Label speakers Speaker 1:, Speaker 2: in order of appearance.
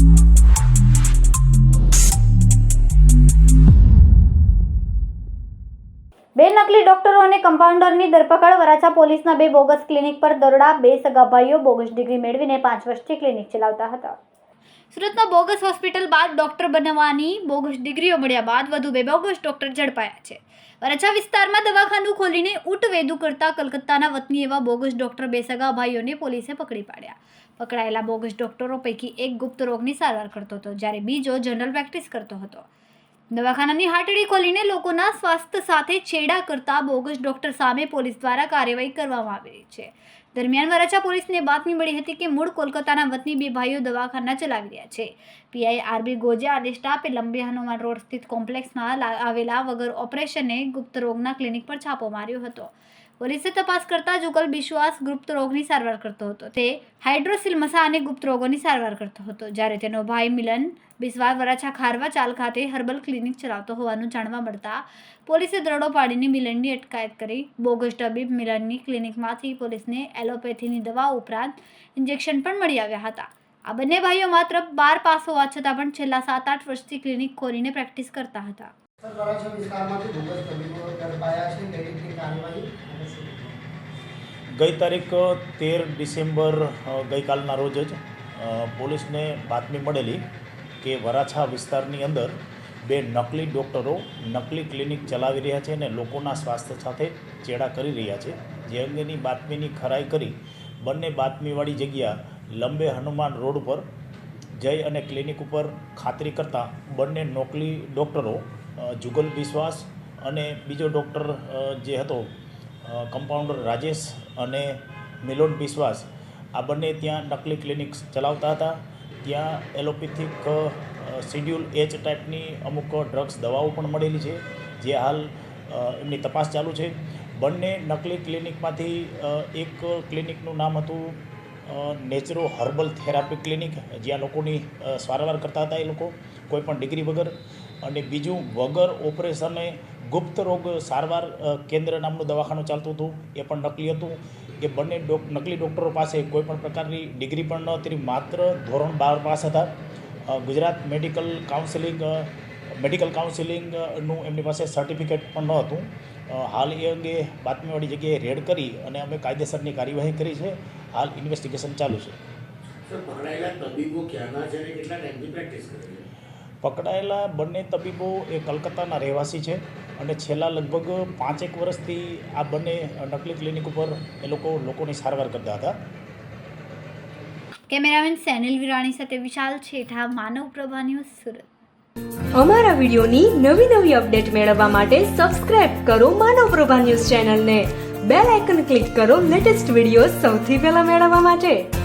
Speaker 1: બે નકલી ડોક્ટરો અને કમ્પાઉન્ડરની ધરપકડ, વરાછા પોલીસના બે બોગસ ક્લિનિક પર દરોડા, બે સગા ભાઈઓ બોગસ ડિગ્રી મેળવીને પાંચ વર્ષથી ક્લિનિક ચલાવતા હતા. સુરતમાં બોગસ હોસ્પિટલ બાદ ડોક્ટર બનવાની બોગસ ડિગ્રીઓ મળ્યા બાદ વધુ બે બોગસ ડોક્ટર ઝડપાયા છે. વરછા વિસ્તારમાં દવાખાનું ખોલીને ઊંટ વેદુ કરતા કલકત્તાના વતની એવા બોગસ ડોક્ટર બે સગા ભાઈઓને પોલીસે પકડી પાડ્યા. પકડાયેલા બોગસ ડોક્ટરો પૈકી એક ગુપ્ત રોગની સારવાર કરતો હતો, જ્યારે બીજો જનરલ પ્રેક્ટિસ કરતો હતો. દવાખાનાની હાટડી ખોલીને લોકોના સ્વાસ્થ્ય સાથે છેડા કરતા બોગસ ડોક્ટર સામે પોલીસ દ્વારા કાર્યવાહી કરવામાં આવી રહી છે. દરમિયાન વરાછા પોલીસને બાતમી મળી હતી કે મૂળ કોલકાતાના વતની બે ભાઈઓ દવાખાના ચલાવી રહ્યા છે. પીઆઈ આરબી ગોજા અને સ્ટાફે લંબે હનુમાન રોડ સ્થિત કોમ્પ્લેક્સમાં આવેલા વગર ઓપરેશને ગુપ્ત રોગના ક્લિનિક પર છાપો માર્યો હતો. પોલીસે તપાસ કરતા જુગલ બિશ્વાસ ગુપ્ત રોગની સારવાર કરતો હતો. તે હાઇડ્રોસિલમસા અને ગુપ્ત રોગોની સારવાર કરતો હતો. જ્યારે તેનો ભાઈ મિલન બિસ્વા વરાછા ખારવા ચાલ ખાતે હર્બલ ક્લિનિક ચલાવતો હોવાનું જાણવા મળતા પોલીસે દરોડો પાડીને મિલનની અટકાયત કરી. બોગસ તબીબ મિલનની ક્લિનિકમાંથી પોલીસને એલોપેથીની દવા ઉપરાંત ઇન્જેક્શન પણ મળી આવ્યા હતા. આ બંને ભાઈઓ માત્ર બાર પાસ હોવા છતાં પણ છેલ્લા સાત આઠ વર્ષથી ક્લિનિક ખોલીને પ્રેક્ટિસ કરતા હતા.
Speaker 2: ગઈ તારીખ તેર ડિસેમ્બર ગઈકાલના રોજ જ પોલીસને બાતમી મળેલી કે વરાછા વિસ્તારની અંદર બે નકલી ડૉક્ટરો નકલી ક્લિનિક ચલાવી રહ્યા છે અને લોકોના સ્વાસ્થ્ય સાથે ચેડા કરી રહ્યા છે. જે અંગેની બાતમીની ખરાઈ કરી બંને બાતમીવાળી જગ્યા લંબે હનુમાન રોડ પર જઈ અને ક્લિનિક ઉપર ખાતરી કરતાં બંને નકલી ડૉક્ટરો જુગલ વિશ્વાસ અને બીજો ડૉક્ટર જે હતો કમ્પાઉન્ડર રાજેશ અને મિલોન બિશ્વાસ આ બંને ત્યાં નકલી ક્લિનિક ચલાવતા હતા. ત્યાં એલોપેથિક શિડ્યુલ એચ ટાઈપની અમુક ડ્રગ્સ દવાઓ પણ મળેલી છે, જે હાલ એમની તપાસ ચાલુ છે. બંને નકલી ક્લિનિકમાંથી એક ક્લિનિકનું નામ હતું નેચરો હર્બલ થેરાપી ક્લિનિક જ્યાં લોકોની સારવાર કરતા હતા એ લોકો, કોઈ પણ ડિગ્રી વગર. અને બીજું વગર ઓપરેશને ગુપ્ત રોગ સારવાર કેન્દ્ર નામનું દવાખાનું ચાલતું હતું, એ પણ નકલી હતું એ બંને ડોક, નકલી ડૉક્ટરો પાસે કોઈ પણ પ્રકારની ડિગ્રી પણ ન હતી, માત્ર ધોરણ બાર પાસ હતા. ગુજરાત મેડિકલ કાઉન્સિલિંગ મેડિકલ કાઉન્સિલિંગનું એમની પાસે સર્ટિફિકેટ પણ ન હતું. હાલ એ અંગે બાતમીવાળી જગ્યાએ રેડ કરી અને અમે કાયદેસરની કાર્યવાહી કરી છે. હાલ ઇન્વેસ્ટિગેશન ચાલુ
Speaker 3: છે?
Speaker 2: પકડાયેલા બંને તબીબો એ કલકત્તાના રહેવાસી છે અને છેલ્લા લગભગ પાંચેક વર્ષથી આ બંને નકલી ક્લિનિક ઉપર એ લોકો લોકોની સારવાર કરતા હતા.
Speaker 1: કેમેરામેન સેનિલ વિરાણી સાથે વિશાલ છેઠા માનવ પ્રભા ન્યૂઝ સુરત.
Speaker 4: અમારા વિડિયોની નવી નવી અપડેટ મેળવવા માટે સબસ્ક્રાઇબ કરો માનવ પ્રભા ન્યૂઝ ચેનલને. બેલ આઇકન ક્લિક કરો લેટેસ્ટ વીડિયો સૌથી પહેલા મેળવવા માટે.